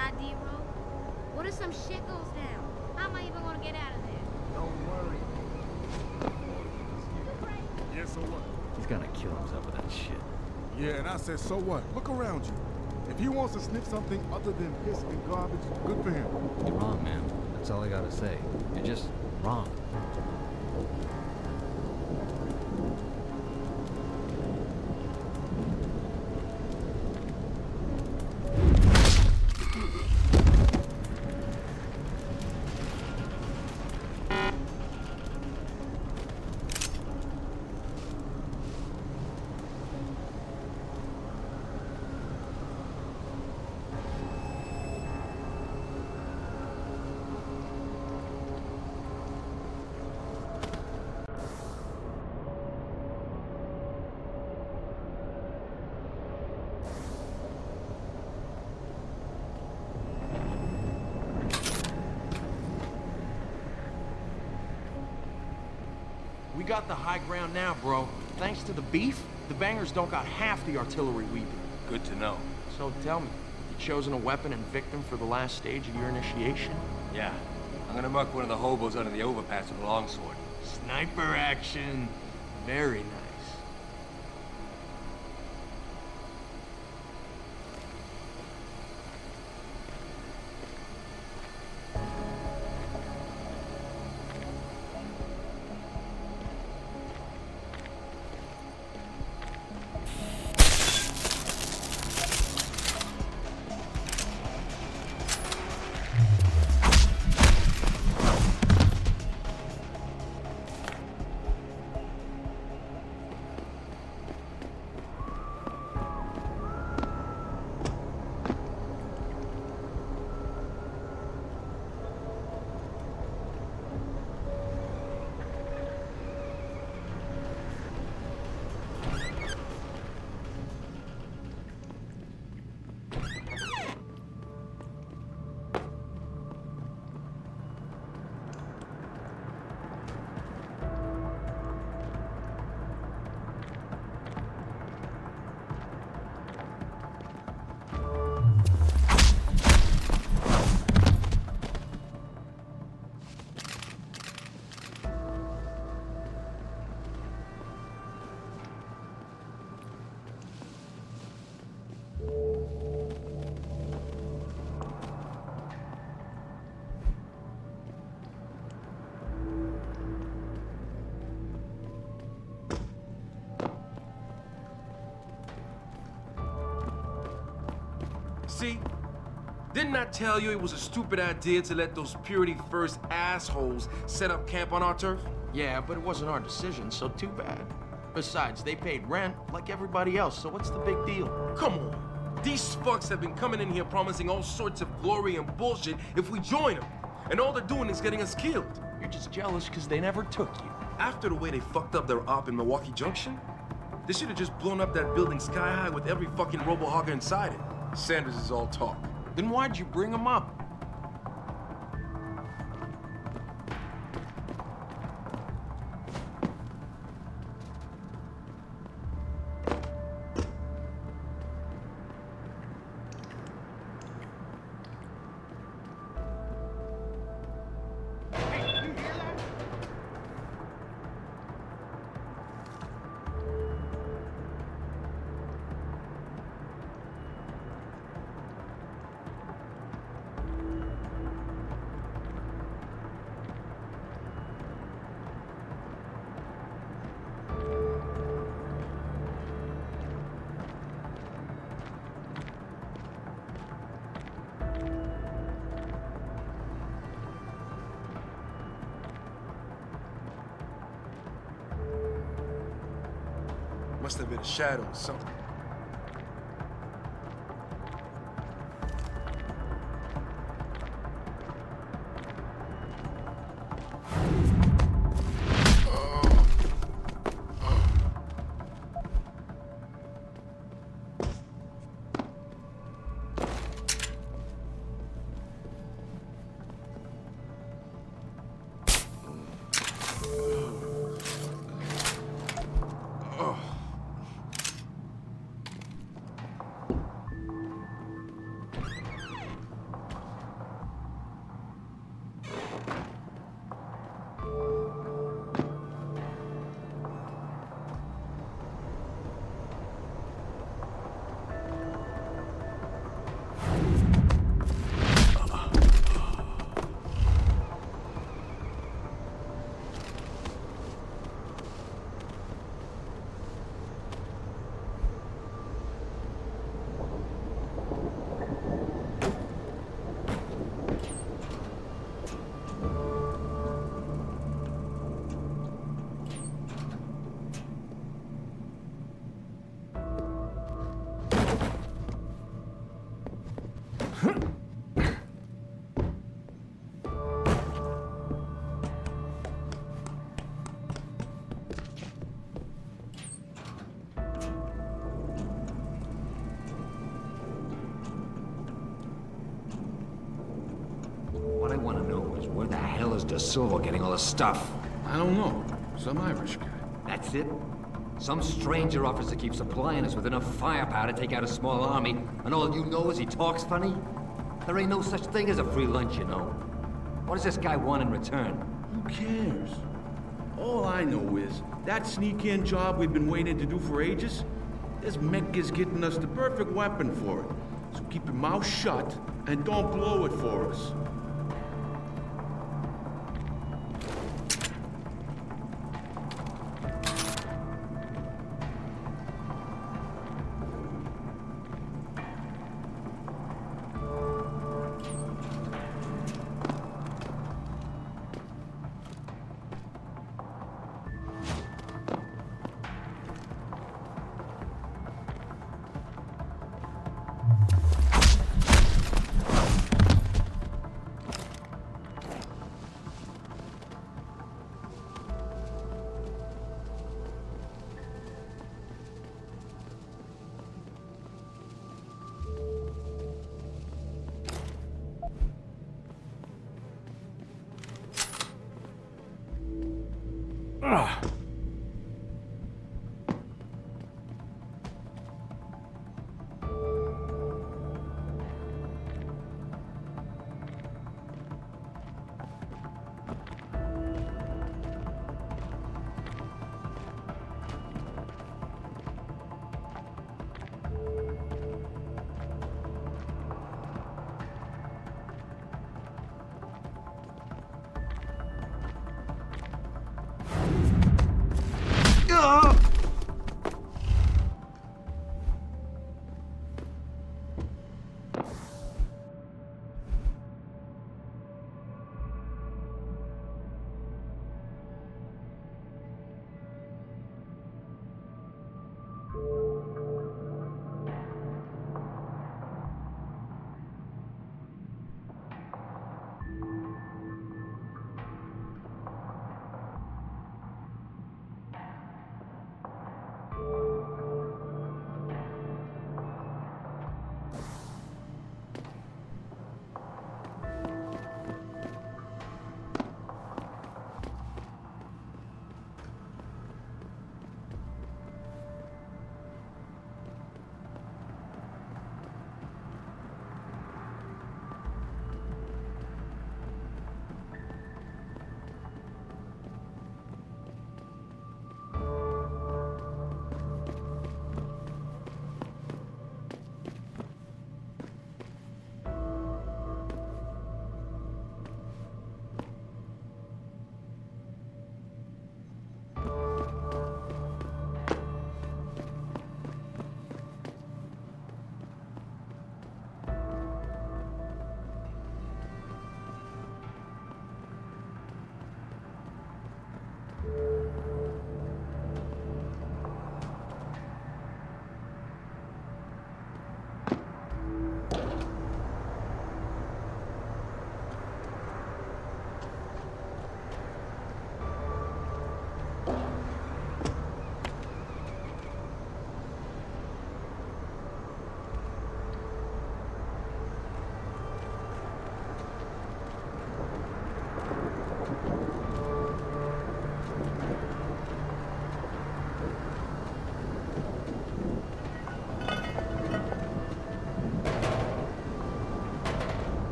trick inside D-Row? What if some shit goes down? How am I even gonna get out of there? Don't worry. Yeah, so what? He's gonna kill himself with that shit. Yeah, and I said, so what? Look around you. If he wants to sniff something other than piss and garbage, good for him. You're wrong, man. That's all I gotta say. You're just wrong. We got the high ground now, bro. Thanks to the beef, the bangers don't got half the artillery we do. Good to know. So tell me, you chosen a weapon and victim for the last stage of your initiation? Yeah. I'm gonna muck one of the hobos under the overpass with a longsword. Sniper action. Very nice. See? Didn't I tell you it was a stupid idea to let those Purity First assholes set up camp on our turf? Yeah, but it wasn't our decision, so too bad. Besides, they paid rent like everybody else, so what's the big deal? Come on. These fucks have been coming in here promising all sorts of glory and bullshit if we join them. And all they're doing is getting us killed. You're just jealous because they never took you. After the way they fucked up their op in Milwaukee Junction, they should have just blown up that building sky high with every fucking robo-hogger inside it. Sanders is all talk. Then why'd you bring him up? Must have been a shadow the hell is De Silva getting all the stuff? I don't know. Some Irish guy. That's it? Some stranger offers to keep supplying us with enough firepower to take out a small army, and all you know is he talks funny? There ain't no such thing as a free lunch, you know. What does this guy want in return? Who cares? All I know is that sneak-in job we've been waiting to do for ages, this mech is getting us the perfect weapon for it. So keep your mouth shut and don't blow it for us.